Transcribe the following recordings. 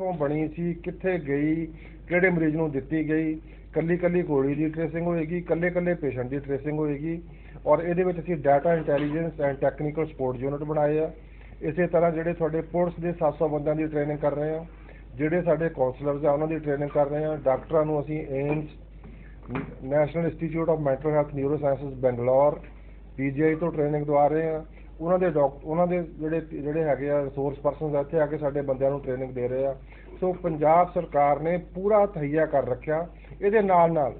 ਕਿੱਥੋਂ ਬਣੀ ਸੀ, ਕਿੱਥੇ ਗਈ, ਕਿਹੜੇ ਮਰੀਜ਼ ਨੂੰ ਦਿੱਤੀ ਗਈ ਕੱਲੀ ਕੱਲੀ ਗੋਲੀ ਦੀ ਟ੍ਰੇਸਿੰਗ ਹੋਏਗੀ ਕੱਲੇ ਕੱਲੇ ਪੇਸ਼ੈਂਟ ਦੀ ਟ੍ਰੇਸਿੰਗ ਹੋਏਗੀ ਔਰ ਇਹਦੇ ਵਿੱਚ ਅਸੀਂ data intelligence and technical support unit ਬਣਾਏ ਆ। ਇਸੇ ਤਰ੍ਹਾਂ ਜਿਹੜੇ ਤੁਹਾਡੇ ਪੁਲਿਸ ਦੇ 700 ਬੰਦਿਆਂ ਦੀ ਟ੍ਰੇਨਿੰਗ ਕਰ ਰਹੇ ਆ, ਜਿਹੜੇ ਸਾਡੇ ਕਾਉਂਸਲਰਸ ਆ, ਉਹਨਾਂ ਦੀ ਟ੍ਰੇਨਿੰਗ ਕਰ ਰਹੇ ਆ। ਡਾਕਟਰਾਂ ਨੂੰ ਅਸੀਂ AIIMS national institute of mental health neuro sciences Bangalore PGI ਤੋਂ ਟ੍ਰੇਨਿੰਗ ਦਵਾ ਰਹੇ ਆ। ਉਹਨਾਂ ਦੇ ਡਾਕਟਰ ਉਹਨਾਂ ਦੇ ਜਿਹੜੇ ਜਿਹੜੇ ਹੈਗੇ ਆ ਰਿਸੋਰਸ ਪਰਸਨਸ ਇੱਥੇ ਆ ਕੇ ਸਾਡੇ ਬੰਦਿਆਂ ਨੂੰ ਟ੍ਰੇਨਿੰਗ ਦੇ ਰਹੇ ਆ। ਸੋ ਪੰਜਾਬ ਸਰਕਾਰ ਨੇ ਪੂਰਾ ਤਹਈਆ ਕਰ ਰੱਖਿਆ। ਇਹਦੇ ਨਾਲ ਨਾਲ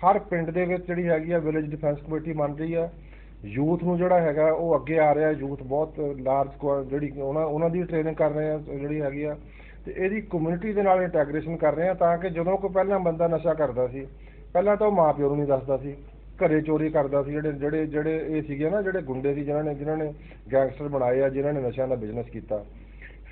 ਹਰ ਪਿੰਡ ਦੇ ਵਿੱਚ ਜਿਹੜੀ ਹੈਗੀ ਆ ਵਿਲੇਜ ਡਿਫੈਂਸ ਕਮੇਟੀ ਬਣ ਰਹੀ ਆ। ਯੂਥ ਨੂੰ ਜਿਹੜਾ ਹੈਗਾ, ਉਹ ਅੱਗੇ ਆ ਰਿਹਾ। ਯੂਥ ਬਹੁਤ ਲਾਰਜ ਜਿਹੜੀ ਉਹਨਾਂ ਉਹਨਾਂ ਦੀ ਟ੍ਰੇਨਿੰਗ ਕਰ ਰਹੇ ਆ, ਜਿਹੜੀ ਹੈਗੀ ਆ। ਤੇ ਇਹਦੀ ਕਮਿਊਨਿਟੀ ਦੇ ਨਾਲ ਇੰਟੈਗ੍ਰੇਸ਼ਨ ਕਰ ਰਹੇ ਆ ਤਾਂ ਕਿ ਜਦੋਂ ਕੋਈ ਪਹਿਲਾਂ ਬੰਦਾ ਨਸ਼ਾ ਕਰਦਾ ਸੀ, ਪਹਿਲਾਂ ਤਾਂ ਉਹ ਮਾਪਿਓ ਨੂੰ ਨਹੀਂ ਦੱਸਦਾ ਸੀ। ਘਰੇ ਚੋਰੀ ਕਰਦਾ ਸੀ, ਜਿਹੜੇ ਜਿਹੜੇ ਜਿਹੜੇ ਇਹ ਸੀਗੇ ਨਾ, ਜਿਹੜੇ ਗੁੰਡੇ ਸੀ, ਜਿਨ੍ਹਾਂ ਨੇ ਜਿਨ੍ਹਾਂ ਨੇ ਗੈਂਗਸਟਰ ਬਣਾਏ ਆ, ਜਿਨ੍ਹਾਂ ਨੇ ਨਸ਼ਿਆਂ ਦਾ ਬਿਜ਼ਨਸ ਕੀਤਾ।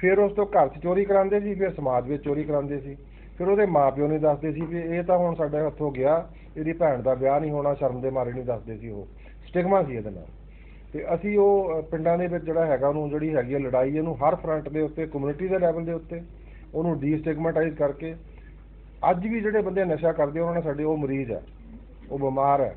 ਫਿਰ ਉਸ ਤੋਂ ਘਰ 'ਚ ਚੋਰੀ ਕਰਾਉਂਦੇ ਸੀ, ਫਿਰ ਸਮਾਜ ਵਿੱਚ ਚੋਰੀ ਕਰਾਉਂਦੇ ਸੀ। ਫਿਰ ਉਹਦੇ ਮਾਪਿਓ ਨਹੀਂ ਦੱਸਦੇ ਸੀ ਵੀ ਇਹ ਤਾਂ ਹੁਣ ਸਾਡੇ ਹੱਥੋਂ ਗਿਆ, ਇਹਦੀ ਭੈਣ ਦਾ ਵਿਆਹ ਨਹੀਂ ਹੋਣਾ, ਸ਼ਰਮ ਦੇ ਮਾਰੇ ਨਹੀਂ ਦੱਸਦੇ ਸੀ ਉਹ। ਸਟਿਗਮਾ ਸੀ ਇਹਦੇ ਨਾਲ। ਤੇ ਅਸੀਂ ਉਹ ਪਿੰਡਾਂ ਦੇ ਵਿੱਚ ਜਿਹੜਾ ਹੈਗਾ ਉਹਨੂੰ, ਜਿਹੜੀ ਹੈਗੀ ਆ ਲੜਾਈ ਇਹਨੂੰ ਹਰ ਫਰੰਟ ਦੇ ਉੱਤੇ ਕਮਿਊਨਿਟੀ ਦੇ ਲੈਵਲ ਦੇ ਉੱਤੇ, ਉਹਨੂੰ ਡੀਸਟਿਗਮਾਟਾਈਜ਼ ਕਰਕੇ, ਅੱਜ ਵੀ ਜਿਹੜੇ ਬੰਦੇ ਨਸ਼ਾ ਕਰਦੇ ਉਹਨਾਂ ਨੇ ਸਾਡੇ ਉਹ ਮਰੀਜ਼ ਆ, ਉਹ ਬਿਮਾਰ ਹੈ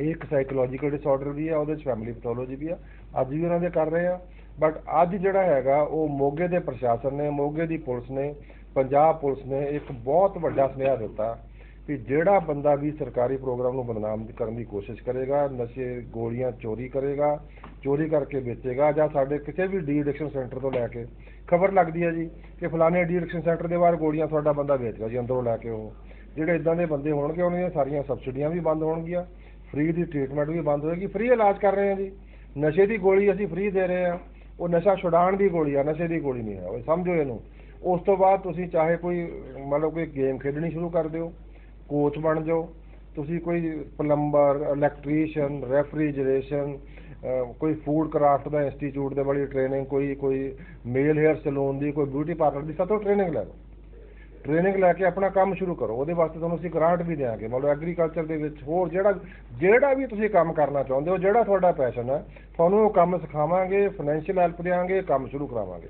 ਇਹ ਇੱਕ ਸਾਈਕੋਲੋਜੀਕਲ ਡਿਸਆਰਡਰ ਵੀ ਆ, ਉਹਦੇ 'ਚ ਫੈਮਿਲੀ ਪੈਥੋਲੋਜੀ ਵੀ ਆ। ਅੱਜ ਵੀ ਉਹਨਾਂ ਦੇ ਕਰ ਰਹੇ ਆ। ਬਟ ਅੱਜ ਜਿਹੜਾ ਹੈਗਾ, ਉਹ ਮੋਗੇ ਦੇ ਪ੍ਰਸ਼ਾਸਨ ਨੇ, ਮੋਗੇ ਦੀ ਪੁਲਿਸ ਨੇ, ਪੰਜਾਬ ਪੁਲਿਸ ਨੇ ਇੱਕ ਬਹੁਤ ਵੱਡਾ ਸੁਨੇਹਾ ਦਿੱਤਾ ਕਿ ਜਿਹੜਾ ਬੰਦਾ ਵੀ ਸਰਕਾਰੀ ਪ੍ਰੋਗਰਾਮ ਨੂੰ ਬਦਨਾਮ ਕਰਨ ਦੀ ਕੋਸ਼ਿਸ਼ ਕਰੇਗਾ, ਨਸ਼ੇ ਗੋਲੀਆਂ ਚੋਰੀ ਕਰੇਗਾ, ਚੋਰੀ ਕਰਕੇ ਵੇਚੇਗਾ ਜਾਂ ਸਾਡੇ ਕਿਸੇ ਵੀ ਡੀ ਐਡਿਕਸ਼ਨ ਸੈਂਟਰ ਤੋਂ ਲੈ ਕੇ, ਖਬਰ ਲੱਗਦੀ ਹੈ ਜੀ ਕਿ ਫਲਾਣੇ ਡੀ ਐਡਿਕਸ਼ਨ ਸੈਂਟਰ ਦੇ ਬਾਹਰ ਗੋਲੀਆਂ ਤੁਹਾਡਾ ਬੰਦਾ ਵੇਚਦਾ ਜੀ ਅੰਦਰੋਂ ਲੈ ਕੇ ਉਹ। ਜਿਹੜੇ ਇਦਾਂ ਦੇ ਬੰਦੇ ਹੋਣਗੇ, ਉਹਨਾਂ ਦੀਆਂ ਸਾਰੀਆਂ ਸਬਸਿਡੀਆਂ ਵੀ ਬੰਦ ਹੋਣਗੀਆਂ। ਫ੍ਰੀ ਦੀ ਟ੍ਰੀਟਮੈਂਟ ਵੀ ਬੰਦ ਹੋਏਗੀ ਫ੍ਰੀ ਇਲਾਜ ਕਰ ਰਹੇ ਹਾਂ ਜੀ। ਨਸ਼ੇ ਦੀ ਗੋਲੀ ਅਸੀਂ ਫ੍ਰੀ ਦੇ ਰਹੇ ਹਾਂ। ਉਹ ਨਸ਼ਾ ਛੁਡਾਉਣ ਦੀ ਗੋਲੀ ਆ, ਨਸ਼ੇ ਦੀ ਗੋਲੀ ਨਹੀਂ ਹੈ। ਉਹ ਸਮਝੋ ਇਹਨੂੰ। ਉਸ ਤੋਂ ਬਾਅਦ ਤੁਸੀਂ ਚਾਹੇ ਕੋਈ, ਮਤਲਬ ਕੋਈ ਗੇਮ ਖੇਡਣੀ ਸ਼ੁਰੂ ਕਰ ਦਿਓ। ਕੋਚ ਬਣ ਜਾਓ। ਤੁਸੀਂ ਕੋਈ ਪਲੰਬਰ ਇਲੈਕਟ੍ਰੀਸ਼ੀਅਨ ਰੈਫਰੀਜਰੇਸ਼ਨ ਕੋਈ ਫੂਡ ਕਰਾਫਟ ਦਾ ਇੰਸਟੀਚਿਊਟ ਦੇ ਵਾਲੀ ਟ੍ਰੇਨਿੰਗ ਕੋਈ ਕੋਈ ਮੇਲ ਹੇਅਰ ਸਲੂਨ ਦੀ, ਕੋਈ ਬਿਊਟੀ ਪਾਰਲਰ ਦੀ, ਸਭ ਤੋਂ ਟ੍ਰੇਨਿੰਗ ਲੈ ਲਓ। ਟ੍ਰੇਨਿੰਗ ਲੈ ਕੇ ਆਪਣਾ ਕੰਮ ਸ਼ੁਰੂ ਕਰੋ, ਉਹਦੇ ਵਾਸਤੇ ਤੁਹਾਨੂੰ ਅਸੀਂ ਗ੍ਰਾਂਟ ਵੀ ਦੇਵਾਂਗੇ ਮਤਲਬ ਐਗਰੀਕਲਚਰ ਦੇ ਵਿੱਚ ਹੋਰ ਜਿਹੜਾ ਜਿਹੜਾ ਵੀ ਤੁਸੀਂ ਕੰਮ ਕਰਨਾ ਚਾਹੁੰਦੇ ਹੋ, ਜਿਹੜਾ ਤੁਹਾਡਾ ਪੈਸ਼ਨ ਹੈ, ਤੁਹਾਨੂੰ ਉਹ ਕੰਮ ਸਿਖਾਵਾਂਗੇ ਫਾਈਨੈਂਸ਼ੀਅਲ ਹੈਲਪ ਦੇਵਾਂਗੇ ਕੰਮ ਸ਼ੁਰੂ ਕਰਾਵਾਂਗੇ।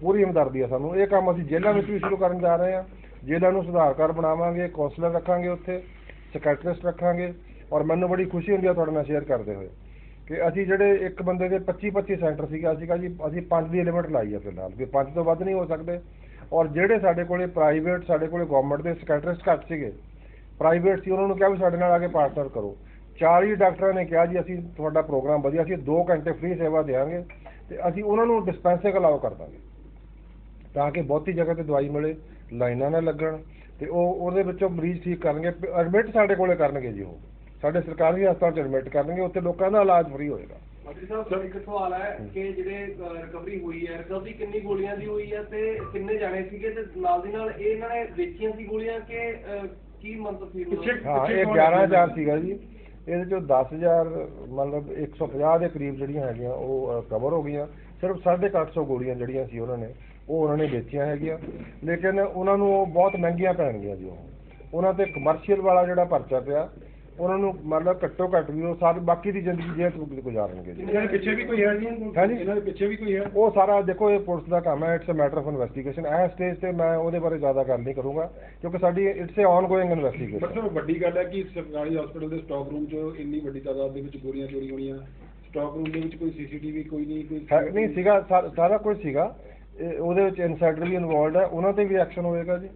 ਪੂਰੀ ਹਮਦਰਦੀ ਹੈ ਸਾਨੂੰ। ਇਹ ਕੰਮ ਅਸੀਂ ਜੇਲ੍ਹਾਂ ਵਿੱਚ ਵੀ ਸ਼ੁਰੂ ਕਰਨ ਜਾ ਰਹੇ ਹਾਂ। ਜੇਲ੍ਹਾਂ ਨੂੰ ਸੁਧਾਰ ਕਰ ਬਣਾਵਾਂਗੇ ਕਾਉਂਸਲਰ ਰੱਖਾਂਗੇ ਉੱਥੇ ਸੈਕਟਰਿਸਟ ਰੱਖਾਂਗੇ ਔਰ ਮੈਨੂੰ ਬੜੀ ਖੁਸ਼ੀ ਹੁੰਦੀ ਹੈ ਤੁਹਾਡੇ ਨਾਲ ਸ਼ੇਅਰ ਕਰਦੇ ਹੋਏ ਕਿ ਅਸੀਂ ਜਿਹੜੇ ਇੱਕ ਬੰਦੇ ਦੇ 25 25 ਸੈਂਟਰ ਸੀਗਾ, ਅਸੀਂ ਕਹਾ ਜੀ, ਅਸੀਂ ਪੰਜ ਦੀ ਲਿਮਿਟ ਲਾਈ ਹੈ ਫਿਲਹਾਲ, ਵੀ ਪੰਜ ਤੋਂ ਵੱਧ ਨਹੀਂ ਹੋ ਸਕਦੇ। ਔਰ ਜਿਹੜੇ ਸਾਡੇ ਕੋਲੇ ਪ੍ਰਾਈਵੇਟ ਸਾਡੇ ਕੋਲੇ ਗਵਰਨਮੈਂਟ ਦੇ ਸੈਕਟਰਿਸਟ ਘੱਟ ਸੀਗੇ ਪ੍ਰਾਈਵੇਟ ਸੀ, ਉਹਨਾਂ ਨੂੰ ਕਿਹਾ ਵੀ ਸਾਡੇ ਨਾਲ ਆ ਕੇ ਪਾਰਟਨਰ ਕਰੋ। 40 ਡਾਕਟਰਾਂ ਨੇ ਕਿਹਾ ਜੀ, ਅਸੀਂ ਤੁਹਾਡਾ ਪ੍ਰੋਗਰਾਮ ਵਧੀਆ, ਅਸੀਂ 2 ਘੰਟੇ ਫ੍ਰੀ ਸੇਵਾ ਦੇਵਾਂਗੇ ਤੇ ਅਸੀਂ ਉਹਨਾਂ ਨੂੰ ਡਿਸਪੈਂਸਿੰਗ ਅਲਾਉ ਕਰ ਦਾਂਗੇ। ਤਾਂ ਕਿ ਬਹੁਤੀ ਜਗ੍ਹਾ ਤੇ ਦਵਾਈ ਮਿਲੇ, ਲਾਈਨਾਂ ਨਾ ਲੱਗਣ ਤੇ ਉਹ ਉਹਦੇ ਵਿੱਚੋਂ ਮਰੀਜ਼ ਠੀਕ ਕਰਨਗੇ ਐਡਮਿਟ ਸਾਡੇ ਕੋਲੇ ਕਰਨਗੇ ਜੀ ਉਹ। ਸਾਡੇ ਸਰਕਾਰੀ ਹਸਪਤਾਲ ਚ ਐਡਮਿਟ ਕਰਨਗੇ, ਉੱਥੇ ਲੋਕਾਂ ਦਾ ਇਲਾਜ ਫ੍ਰੀ ਹੋਏਗਾ। ਮੰਤਰੀ ਸਾਹਿਬ ਇੱਕ ਸਵਾਲ ਹੈ ਕਿ ਜਿਹੜੇ ਰਿਕਵਰੀ ਹੋਈ ਹੈ ਰਿਕਵਰੀ ਕਿੰਨੀ ਗੋਲੀਆਂ ਦੀ ਹੋਈ ਹੈ ਤੇ ਕਿੰਨੇ ਜਾਣੇ ਸੀਗੇ ਤੇ ਨਾਲ ਦੀ ਨਾਲ ਇਹ ਇਹਨਾਂ ਨੇ ਵੇਚੀਆਂ ਸੀ ਗੋਲੀਆਂ ਕਿ ਕੀ ਮੰਤਵ ਸੀ? ਹਾਂ ਇਹ 11000 ਸੀਗਾ? ਜੀ। ਇਹਦੇ ਚੋਂ 10000 ਮਤਲਬ 150 ਦੇ ਕਰੀਬ ਜਿਹੜੀਆਂ ਹੈਗੀਆਂ ਉਹ ਕਵਰ ਹੋ ਗਈਆਂ। ਸਿਰਫ 850 ਗੋਲੀਆਂ ਜਿਹੜੀਆਂ ਸੀ ਉਹਨਾਂ ਨੇ ਉਹ ਉਹਨਾਂ ਨੇ ਵੇਚੀਆਂ ਹੈਗੀਆਂ। ਲੇਕਿਨ ਉਹਨਾਂ ਨੂੰ ਉਹ ਬਹੁਤ ਮਹਿੰਗੀਆਂ ਪੈਣਗੀਆਂ ਜੀ ਉਹ। ਉਹਨਾਂ ਤੇ ਕਮਰਸ਼ੀਅਲ ਵਾਲਾ ਜਿਹੜਾ ਪਰਚਾ ਪਿਆ ਉਹਨਾਂ ਨੂੰ ਮਤਲਬ ਘੱਟੋ ਘੱਟ ਵੀ ਉਹ ਸਾਰੀ ਬਾਕੀ ਦੀ ਜ਼ਿੰਦਗੀ ਜੇਲ੍ਹ 'ਚ ਗੁਜ਼ਾਰਨਗੇ ਜੀ। ਇਹਨਾਂ ਦੇ ਪਿੱਛੇ ਵੀ ਕੋਈ ਹੈ ਜੀ? ਹਾਂਜੀ। ਇਹਨਾਂ ਦੇ ਪਿੱਛੇ ਵੀ ਕੋਈ ਹੈ? ਉਹ ਸਾਰਾ ਦੇਖੋ ਇਹ ਪੁਲਿਸ ਦਾ ਕੰਮ ਹੈ it's a matter of investigation ਇਹ ਸਟੇਜ ਤੇ ਮੈਂ ਉਹਦੇ ਬਾਰੇ ਜ਼ਿਆਦਾ ਗੱਲ ਨਹੀਂ ਕਰੂੰਗਾ ਕਿਉਂਕਿ ਸਾਡੀ ਇਟਸ ਅ ਆਨਗੋਇੰਗ ਪਰ ਇਨਵੈਸਟੀਗੇਸ਼ਨ ਸਰ ਵੱਡੀ ਗੱਲ ਹੈ ਕਿ ਸਰਕਾਰੀ ਹਸਪੀਟਲ ਦੇ ਸਟਾਕ ਰੂਮ 'ਚ ਇੰਨੀ ਵੱਡੀ ਤਾਦਾਦ ਦੇ ਵਿੱਚ ਗੋਲੀਆਂ ਚੋਰੀ ਹੋਣੀਆਂ ਸਟਾਕ ਰੂਮ ਦੇ ਵਿੱਚ ਕੋਈ ਸੀਸੀਟੀਵੀ ਕੋਈ ਨਹੀਂ ਕੋਈ ਨਹੀਂ ਸੀਗਾ ਸਾ- ਸਾਰਾ ਕੁਝ ਸੀਗਾ। ਇਹ ਉਹਦੇ ਵਿੱਚ ਇਨਸਾਈਡਰ ਵੀ ਇਨਵੋਲਡ ਹੈ ਉਹਨਾਂ ਤੇ ਵੀ ਐਕਸ਼ਨ ਹੋਏਗਾ ਜੀ।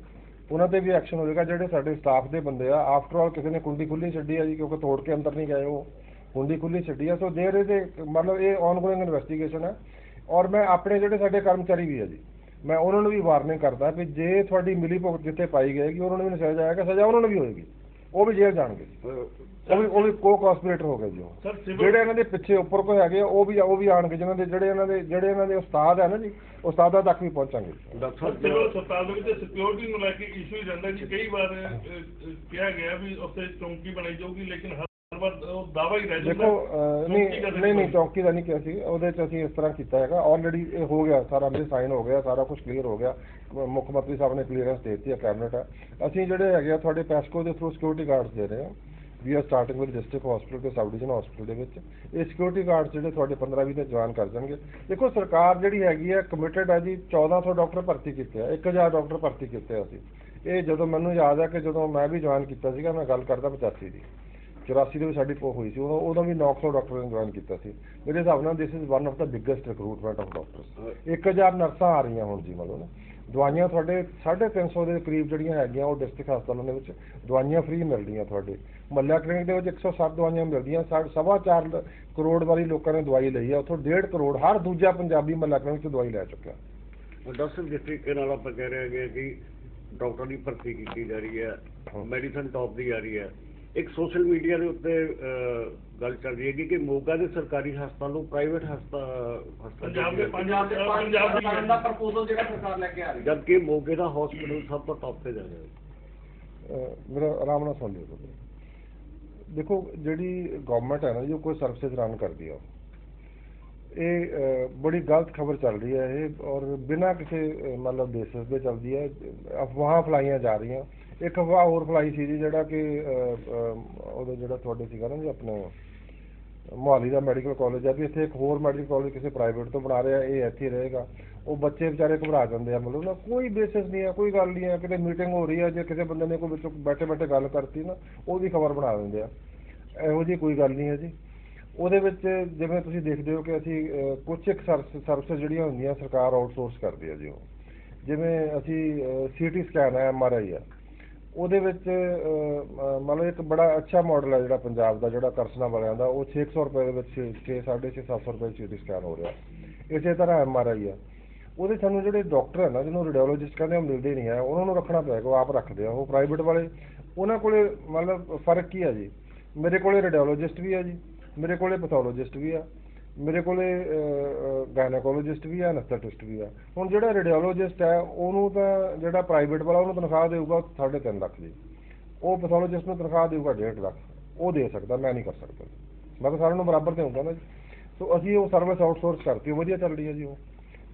ਉਹਨਾਂ ਤੇ ਵੀ ਐਕਸ਼ਨ ਹੋਏਗਾ ਜਿਹੜੇ ਸਾਡੇ ਸਟਾਫ ਦੇ ਬੰਦੇ ਆ। ਆਫਟਰ ਆਲ ਕਿਸੇ ਨੇ ਕੁੰਡੀ ਖੁੱਲੀ ਛੱਡੀ ਆ ਜੀ, ਕਿਉਂਕਿ ਤੋੜ ਕੇ ਅੰਦਰ ਨਹੀਂ ਗਏ ਉਹ। ਕੁੰਡੀ ਖੁੱਲੀ ਛੱਡੀ ਆ। ਸੋ ਦੇਰ ਇਹਦੇ ਮਤਲਬ ਇਹ ਆਨਗੋਇੰਗ ਇਨਵੈਸਟੀਗੇਸ਼ਨ ਹੈ ਔਰ ਮੈਂ ਆਪਣੇ ਜਿਹੜੇ ਸਾਡੇ ਕਰਮਚਾਰੀ ਵੀ ਆ ਜੀ, ਮੈਂ ਉਹਨਾਂ ਨੂੰ ਵੀ ਵਾਰਨਿੰਗ ਕਰਦਾ ਵੀ ਜੇ ਤੁਹਾਡੀ ਮਿਲੀ ਭੁਗਤ ਜਿੱਥੇ ਪਾਈ ਗਏਗੀ ਉਹਨਾਂ ਨੂੰ ਵੀ ਨਸ਼ਾ ਜਾਏਗਾ ਸਜ਼ਾ ਉਹਨਾਂ ਨੂੰ ਵੀ ਹੋਏਗੀ। ਉਹ ਵੀ ਜੇਲ੍ਹ ਜਾਣਗੇ ਉਹ ਵੀ ਉਹ ਵੀ ਕੋ ਕਾਸਪੀਰੇਟਰ ਹੋ ਗਏ ਜੀ ਉਹ। ਜਿਹੜੇ ਇਹਨਾਂ ਦੇ ਪਿੱਛੇ ਉੱਪਰ ਕੋਈ ਹੈਗੇ ਆ, ਉਹ ਵੀ ਉਹ ਵੀ ਆਣਗੇ ਜਿਨ੍ਹਾਂ ਦੇ ਜਿਹੜੇ ਇਹਨਾਂ ਦੇ ਜਿਹੜੇ ਇਹਨਾਂ ਦੇ ਉਸਤਾਦ ਹੈ ਨਾ ਜੀ ਉਸਤਾਦਾਂ ਤੱਕ ਵੀ ਪਹੁੰਚਾਂਗੇ। ਸਰ ਸਿਵਲ ਹਸਪਤਾਲ ਦੇ ਵਿੱਚ ਸਿਕਿਉਰਿਟੀ ਨੂੰ ਲੈ ਕੇ ਇਸ਼ੂ ਹੀ ਰਹਿੰਦਾ ਜੀ। ਕਈ ਵਾਰ ਅਹ, ਅਹ, ਕਿਹਾ ਗਿਆ ਵੀ ਉੱਥੇ ਚੌਂਕੀ ਬਣਾਈ ਜਾਊਗੀ ਲੇਕਿਨ ਹਰ ਵਾਰ ਉਹ ਦਾਵਾ ਹੀ ਰਹਿ ਜਾਂਦਾ ਦੇਖੋ ਅਹ, ਨਹੀਂ ਦਾ ਨਹੀਂ। ਚੌਕੀ ਦਾ ਨਹੀਂ ਕਿਹਾ ਸੀ। ਉਹਦੇ ਚ ਅਸੀਂ ਇਸ ਤਰ੍ਹਾਂ ਕੀਤਾ ਹੈਗਾ। ਆਲਰੇਡੀ ਇਹ ਹੋ ਗਿਆ ਸਾਰਾ ਮੇਰੇ ਸਾਈਨ ਹੋ ਗਿਆ ਸਾਰਾ ਕੁਝ ਕਲੀਅਰ ਹੋ ਗਿਆ। ਮ- ਮੁੱਖ ਮੰਤਰੀ ਸਾਹਿਬ ਨੇ ਕਲੀਅਰੈਂਸ ਦੇ ਦਿੱਤੀ ਹੈ ਕੈਬਨਿਟ ਅਸੀਂ ਜਿਹੜੇ ਹੈਗੇ ਆ ਤੁਹਾਡੇ ਪੈਸਕੋ ਦੇ ਥਰੂ ਸਿਕਿਉਰਿਟੀ ਗਾਰਡਸ ਦੇ ਰਹੇ ਹਾਂ। We are starting with district hospital ਤੇ ਸਬ ਡਿਵੀਜ਼ਨ ਹਸਪੀਟਲ ਦੇ ਵਿੱਚ। ਇਹ ਸਿਕਿਉਰਿਟੀ ਗਾਰਡ ਜਿਹੜੇ ਤੁਹਾਡੇ 15 20 ਦੇ ਜਵਾਨ ਕਰ ਜਾਣਗੇ। ਦੇਖੋ ਸਰਕਾਰ ਜਿਹੜੀ ਹੈਗੀ ਹੈ ਕਮਿਟਡ ਹੈ ਜੀ 1400 ਡਾਕਟਰ ਭਰਤੀ ਕੀਤੇ ਆ 1000 ਡਾਕਟਰ ਭਰਤੀ ਕੀਤੇ ਆ ਅਸੀਂ। ਇਹ ਜਦੋਂ ਮੈਨੂੰ ਯਾਦ ਹੈ ਕਿ ਜਦੋਂ ਮੈਂ ਵੀ ਜੁਆਇਨ ਕੀਤਾ ਸੀਗਾ ਮੈਂ ਗੱਲ ਕਰਦਾ 85 ਦੀ। 84 ਦੇ ਵਿੱਚ ਸਾਡੀ ਪੋ ਹੋਈ ਸੀ ਉਦੋਂ ਉਦੋਂ ਵੀ 900 ਡਾਕਟਰ ਨੇ ਜੁਆਇਨ ਕੀਤਾ ਸੀ। ਮੇਰੇ ਹਿਸਾਬ ਨਾਲ this is one of the biggest recruitment of doctors 1000 ਨਰਸਾਂ ਆ ਰਹੀਆਂ ਹੁਣ ਜੀ ਮਤਲਬ। ਦਵਾਈਆਂ ਤੁਹਾਡੇ 350 ਦੇ ਕਰੀਬ ਜਿਹੜੀਆਂ ਹੈਗੀਆਂ ਉਹ ਡਿਸਟ੍ਰਿਕਟ ਹਸਪਤਾਲਾਂ ਦੇ ਵਿੱਚ ਦਵਾਈਆਂ ਫ੍ਰੀ ਮਿਲ ਰਹੀਆਂ ਤੁਹਾਡੇ। ਮੱਲਾ ਕਲੀਨਿਕ ਦੇ ਵਿੱਚ 107 ਦਵਾਈਆਂ ਮਿਲਦੀਆਂ ਸਵਾ ਚਾਰ ਲ- ਕਰੋੜ ਵਾਲੀ ਲੋਕਾਂ ਨੇ ਦਵਾਈ ਲਈ ਆ ਉੱਥੋਂ 1.5 ਕਰੋੜ ਹਰ ਦੂਜਾ ਪੰਜਾਬੀ ਮੱਲਾ ਕਲੀਨਿਕ 'ਚ ਦਵਾਈ ਲੈ ਚੁੱਕਿਆ। ਡਾਕਟਰ ਜਿਸ ਤਰੀਕੇ ਨਾਲ ਆਪਾਂ ਕਹਿ ਰਹੇ ਹਾਂ ਕਿ ਡਾਕਟਰ ਦੀ ਭਰਤੀ ਕੀਤੀ ਜਾ ਰਹੀ ਹੈ ਹਾਂ। ਮੈਡੀਸਨ ਟੌਪ ਦੀ ਆ ਰਹੀ ਹੈ। ਇੱਕ ਸੋਸ਼ਲ ਮੀਡੀਆ ਦੇ ਉੱਤੇ ਗੱਲ ਚੱਲ ਰਹੀ ਹੈ ਕਿ- ਮੋਗਾ ਦੇ ਸਰਕਾਰੀ ਹਸਪਤਾਲ ਨੂੰ ਪ੍ਰਾਈਵੇਟ ਹਸਪਤਾਲ ਪੰਜਾਬ ਦੇ ਪੰਜ- ਪੰਜਾਬ ਦੇ ਪੰਜ ਪੰਜਾਬ ਦੀ ਹਸਪਤਾਲਾਂ ਦਾ ਪ੍ਰਪੋਜ਼ਲ ਜਿਹੜਾ ਸਰਕਾਰ ਲੈ ਕੇ ਆ ਰਹੀ ਹੈ। ਜਦਕਿ ਮੋਗੇ ਦਾ ਹਸਪੀਟਲ ਸਭ ਤੋਂ ਟੌਪ ਤੇ ਜਾ ਰਿਹਾ ਹੈ। ਮੇਰਾ ਆਰਾਮ ਨਾਲ ਸੁਣ ਲਿਓ ਦੇਖੋ ਜਿਹੜੀ ਗਵਰਨਮੈਂਟ ਹੈ ਨਾ ਜੋ ਕੋਈ ਸਰਵਿਸਿਜ਼ ਰਨ ਕਰਦੀ ਆ। ਇਹ ਬੜੀ ਗਲਤ ਖਬਰ ਚੱਲ ਰਹੀ ਹੈ ਇਹ ਔਰ ਬਿਨਾਂ ਕਿਸੇ ਮਤਲਬ ਬੇਸਿਸ ਦੇ ਚੱਲਦੀ ਹੈ। ਅਫਵਾਹਾਂ ਫਲਾਈਆਂ ਜਾ ਰਹੀਆਂ। ਇੱਕ ਹਵਾ ਹੋਰ ਫਲਾਈ ਸੀ ਜੀ ਜਿਹੜਾ ਕਿ ਅਹ, ਉਹਦਾ ਜਿਹੜਾ ਤੁਹਾਡੇ ਸੀਗਾ ਨਾ ਜੀ ਆਪਣੇ ਮੁਹਾਲੀ ਦਾ ਮੈਡੀਕਲ ਕਾਲਜ ਆ ਵੀ ਇੱਥੇ ਇੱਕ ਹੋਰ ਮੈਡੀਕਲ ਕਾਲਜ ਕਿਸੇ ਪ੍ਰਾਈਵੇਟ ਤੋਂ ਬਣਾ ਰਿਹਾ ਇਹ ਇੱਥੇ ਰਹੇਗਾ। ਉਹ ਬੱਚੇ ਵਿਚਾਰੇ ਘਬਰਾ ਜਾਂਦੇ ਆ ਮਤਲਬ ਨਾ ਕੋਈ ਬੇਸਿਸ ਨਹੀਂ ਹੈ ਕੋਈ ਗੱਲ ਨਹੀਂ ਹੈ ਕਿਤੇ ਮੀਟਿੰਗ ਹੋ ਰਹੀ ਹੈ ਜੇ ਕਿਸੇ ਬੰਦੇ ਨੇ ਕੋਈ ਵਿੱਚੋਂ ਬੈਠੇ ਬੈਠੇ ਗੱਲ ਕਰਤੀ ਨਾ ਉਹਦੀ ਖਬਰ ਬਣਾ ਦਿੰਦੇ ਆ। ਇਹੋ ਜੀ ਕੋਈ ਗੱਲ ਨਹੀਂ ਹੈ ਜੀ। ਉਹਦੇ ਵਿੱਚ ਜਿਵੇਂ ਤੁਸੀਂ ਦੇਖਦੇ ਹੋ ਕਿ ਅਸੀਂ ਅਹ, ਕੁਛ ਇੱਕ ਸਰਵਿਸ ਜਿਹੜੀਆਂ ਹੁੰਦੀਆਂ ਸਰਕਾਰ ਆਊਟਸੋਰਸ ਕਰਦੀ ਹੈ ਜੀ ਉਹ। ਜਿਵੇਂ ਅਸੀਂ ਸੀਟੀ ਸਕੈਨ ਹੈ ਐਮਆਰਆਈ ਆ। ਉਹਦੇ ਵਿੱਚ ਅਹ, ਅਹ, ਮਤਲਬ ਇੱਕ ਬੜਾ ਅੱਛਾ ਮਾਡਲ ਹੈ ਜਿਹੜਾ ਪੰਜਾਬ ਦਾ ਜਿਹੜਾ ਕਰਸਨਾ ਵਾਲਿਆਂ ਦਾ ਉਹ 600 ਰੁਪਏ ਦੇ ਵਿੱਚ 6 650 700 ਰੁਪਏ ਸੀਟੀ ਸਕੈਨ ਹੋ ਰਿਹਾ। ਇਸੇ ਤਰ੍ਹਾਂ ਐਮਆਰਆਈ ਆ। ਉਹਦੇ ਸਾਨੂੰ ਜਿਹੜੇ ਡਾਕਟਰ ਹੈ ਨਾ ਜਿਹਨੂੰ ਰੇਡੀਓਲੋਜਿਸਟ ਕਹਿੰਦੇ ਉਹ ਮਿਲਦੇ ਨਹੀਂ ਹੈ ਉਹਨਾਂ ਨੂੰ ਰੱਖਣਾ ਪਏਗਾ ਉਹ ਆਪ ਰੱਖਦੇ ਆ। ਉਹ ਪ੍ਰਾਈਵੇਟ ਵਾਲੇ ਉਹਨਾਂ ਕੋਲੇ ਮਤਲਬ ਫ਼ਰਕ ਕੀ ਹੈ ਜੀ? ਮੇਰੇ ਕੋਲੇ ਰੇਡੀਓਲੋਜਿਸਟ ਵੀ ਆ ਜੀ ਮੇਰੇ ਕੋਲੇ ਪੈਥੋਲੋਜਿਸਟ ਵੀ ਆ। ਮੇਰੇ ਕੋਲੇ ਗਾਇਨੋਕੋਲੋਜਿਸਟ ਵੀ ਆ ਐਨਸਥੈਟਿਸਟ ਵੀ ਆ ਹੁਣ ਜਿਹੜਾ ਰੇਡੀਓਲੋਜਿਸਟ ਹੈ, ਉਹਨੂੰ ਤਾਂ ਜਿਹੜਾ ਪ੍ਰਾਈਵੇਟ ਵਾਲਾ, ਉਹਨੂੰ ਤਨਖਾਹ ਦੇਊਗਾ 3.5 ਲੱਖ ਦੀ। ਉਹ ਪੈਥੋਲੋਜਿਸਟ ਨੂੰ ਤਨਖਾਹ ਦੇਊਗਾ 1.5 ਲੱਖ। ਉਹ ਦੇ ਸਕਦਾ, ਮੈਂ ਨਹੀਂ ਕਰ ਸਕਦਾ। ਮੈਂ ਤਾਂ ਸਾਰਿਆਂ ਨੂੰ ਬਰਾਬਰ ਦੇਊਂਗਾ ਨਾ ਜੀ। ਸੋ ਅਸੀਂ ਉਹ ਸਰਵਿਸ ਆਊਟਸੋਰਸ ਕਰਤੀ, ਉਹ ਵਧੀਆ ਚੱਲ ਰਹੀ ਹੈ ਜੀ ਉਹ।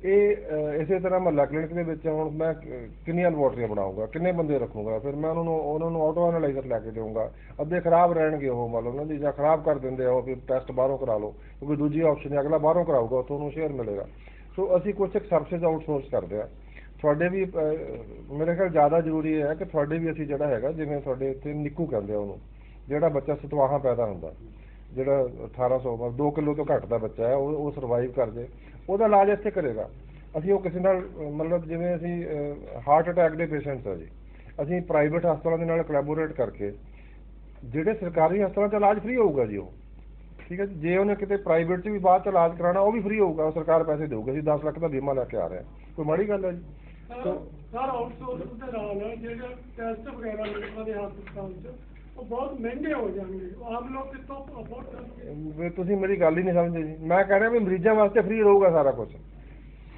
ਇਹ ਇਸੇ ਤਰ੍ਹਾਂ ਮਹੱਲਾ ਕਲੀਨਿਕ ਦੇ ਵਿੱਚ ਹੁਣ ਮੈਂ ਕਿੰਨੀਆਂ ਲੈਬੋਰਟਰੀਆਂ ਬਣਾਉਂਗਾ ਕਿੰਨੇ ਬੰਦੇ ਰੱਖੂੰਗਾ, ਫਿਰ ਮੈਂ ਉਹਨਾਂ ਨੂੰ ਉਹਨਾਂ ਨੂੰ ਆਟੋ ਐਨਾਲਾਈਜ਼ਰ ਲੈ ਕੇ ਦੇਵਾਂਗਾ ਅੱਧੇ ਖਰਾਬ ਰਹਿਣਗੇ ਉਹ ਮਤਲਬ ਉਹਨਾਂ ਦੀ, ਜਾਂ ਖਰਾਬ ਕਰ ਦਿੰਦੇ ਆ ਉਹ ਫਿਰ ਟੈਸਟ ਬਾਹਰੋਂ ਕਰਾ ਲਓ, ਕਿਉਂਕਿ ਦੂਜੀ ਆਪਸ਼ਨ ਹੈ, ਅਗਲਾ ਬਾਹਰੋਂ ਕਰਾਊਗਾ, ਉੱਥੋਂ ਉਹਨੂੰ ਸ਼ੇਅਰ ਮਿਲੇਗਾ। ਸੋ ਅਸੀਂ ਕੁਝ ਇੱਕ ਸਰਵਿਸਿਜ਼ ਆਊਟਸੋਰਸ ਕਰਦੇ ਆ। ਤੁਹਾਡੇ ਵੀ ਮੇਰੇ ਖਿਆਲ ਜ਼ਿਆਦਾ ਜ਼ਰੂਰੀ ਇਹ ਹੈ ਕਿ ਤੁਹਾਡੇ ਵੀ ਅਸੀਂ ਜਿਹੜਾ ਹੈਗਾ, ਜਿਵੇਂ ਤੁਹਾਡੇ ਇੱਥੇ ਨਿੱਕੂ ਕਹਿੰਦੇ ਆ ਉਹਨੂੰ, ਜਿਹੜਾ ਬੱਚਾ ਸਤਵਾਹਾਂ ਪੈਦਾ ਹੁੰਦਾ, ਜਿਹੜਾ 1800 ਮਤਲਬ 2 ਕਿਲੋ ਤੋਂ ਘੱਟ ਦਾ ਬੱਚਾ ਹੈ, ਉਹ ਉਹ ਸਰਵਾਈਵ ਕਰ ਜੇ। ਉਹਦਾ ਇਲਾਜ ਇੱਥੇ ਕਰੇਗਾ। ਅਸੀਂ ਉਹ ਕਿਸੇ ਨਾਲ, ਮਤਲਬ ਜਿਵੇਂ ਅਸੀਂ ਹਾਰਟ ਅਟੈਕ ਦੇ ਪੇਸ਼ੈਂਟਸ ਆ ਜੀ। ਅਸੀਂ ਪ੍ਰਾਈਵੇਟ ਹਸਪਤਾਲਾਂ ਦੇ ਨਾਲ ਕੋਲੈਬੋਰੇਟ ਕਰਕੇ, ਜਿਹੜੇ ਸਰਕਾਰੀ ਹਸਪਤਾਲਾਂ 'ਚ ਇਲਾਜ ਫ੍ਰੀ ਹੋਊਗਾ ਜੀ ਉਹ। ਠੀਕ ਹੈ ਜੀ? ਜੇ ਉਹਨੇ ਕਿਤੇ ਪ੍ਰਾਈਵੇਟ 'ਚ ਵੀ ਬਾਅਦ 'ਚ ਇਲਾਜ ਕਰਾਉਣਾ, ਉਹ ਵੀ ਫ੍ਰੀ ਹੋਊਗਾ। ਉਹ ਸਰਕਾਰ ਪੈਸੇ ਦੇਊਗੀ ਅਸੀਂ 10 ਲੱਖ ਦਾ ਬੀਮਾ ਲੈ ਕੇ ਆ ਰਹੇ। ਹਾਂ ਕੋਈ ਮਾੜੀ ਗੱਲ ਹੈ ਜੀ? ਸਰ ਆਊਟਸੋਰਸ ਦੇ ਨਾਲ ਜਿਹੜੇ ਟੈਸਟ ਵਗੈਰਾ ਲੋਕਾਂ ਦੇ ਹਸਪਤਾਲ 'ਚ ਉਹ ਬਹੁਤ ਮਹਿੰਗੇ ਹੋ ਜਾਣਗੇ। ਉਹ ਆਮ ਲੋਕ ਕਿੱਥੋਂ ਅਫੋਰਡ ਕਰਨਗੇ ਵੀ ਤੁਸੀਂ ਮੇਰੀ ਗੱਲ ਹੀ ਨਹੀਂ ਸਮਝਦੇ ਜੀ। ਮੈਂ ਕਹਿ ਰਿਹਾ ਵੀ ਮਰੀਜ਼ਾਂ ਵਾਸਤੇ ਫ੍ਰੀ ਰਹੂਗਾ ਸਾਰਾ ਕੁਝ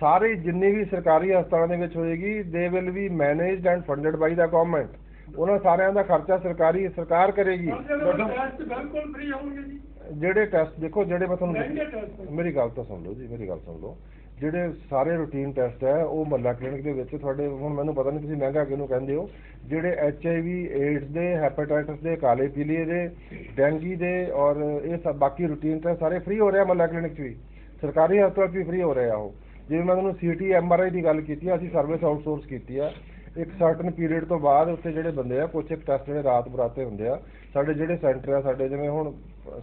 ਸਾਰੇ ਜਿੰਨੀ ਵੀ ਸਰਕਾਰੀ ਹਸਪਤਾਲਾਂ ਦੇ ਵਿੱਚ ਹੋਏਗੀ they will be managed and funded by the government ਉਹਨਾਂ ਸਾਰਿਆਂ ਦਾ ਖਰਚਾ ਸਰਕਾਰੀ ਸਰਕਾਰ ਕਰੇਗੀ। ਜਿਹੜੇ ਟੈਸਟ ਬਿਲਕੁਲ ਫ੍ਰੀ ਹੋਣਗੇ ਜੀ। ਜਿਹੜੇ ਟੈਸਟ ਦੇਖੋ ਜਿਹੜੇ ਮੈਂ ਤੁਹਾਨੂੰ ਮਹਿੰਗੇ ਮੇਰੀ ਗੱਲ ਤਾਂ ਸੁਣ ਲਓ ਜੀ ਮੇਰੀ ਗੱਲ ਸੁਣ ਲਓ। ਜਿਹੜੇ ਸਾਰੇ ਰੂਟੀਨ ਟੈਸਟ ਹੈ, ਉਹ ਮਹੱਲਾ ਕਲੀਨਿਕ ਦੇ ਵਿੱਚ ਤੁਹਾਡੇ, ਹੁਣ ਮੈਨੂੰ ਪਤਾ ਨਹੀਂ ਤੁਸੀਂ ਮਹਿੰਗਾ ਕਿਹਨੂੰ ਕਹਿੰਦੇ ਹੋ, ਜਿਹੜੇ ਐਚ ਆਈ ਵੀ ਏਡਸ ਦੇ ਹੈਪੇਟਾਈਟਸ ਦੇ, ਕਾਲੇ ਪੀਲੀਏ ਦੇ ਡੈਂਗੀ ਦੇ ਔਰ ਇਹ ਸਭ ਬਾਕੀ ਰੂਟੀਨ ਟੈਸਟ ਸਾਰੇ ਫ੍ਰੀ ਹੋ ਰਹੇ ਆ ਮੱਲਾ ਕਲੀਨਿਕ 'ਚ ਵੀ। ਸਰਕਾਰੀ ਹਸਪਤਾਲ 'ਚ ਵੀ ਫ੍ਰੀ ਹੋ ਰਹੇ ਆ ਉਹ। ਜਿਵੇਂ ਮੈਂ ਤੁਹਾਨੂੰ ਸੀਟੀ ਆਈ ਦੀ ਗੱਲ ਕੀਤੀ ਆ, ਅਸੀਂ ਸਰਵਿਸ ਆਊਟਸੋਰਸ ਕੀਤੀ ਆ। ਇੱਕ ਸਰਟਨ ਪੀਰੀਅਡ ਤੋਂ ਬਾਅਦ ਉੱਥੇ ਜਿਹੜੇ ਬੰਦੇ ਆ ਕੁਝ ਇੱਕ ਟੈਸਟ ਜਿਹੜੇ ਰਾਤ ਬਰਾਤੇ ਹੁੰਦੇ ਆ, ਸਾਡੇ ਜਿਹੜੇ ਸੈਂਟਰ ਆ, ਸਾਡੇ ਜਿਵੇਂ ਹੁਣ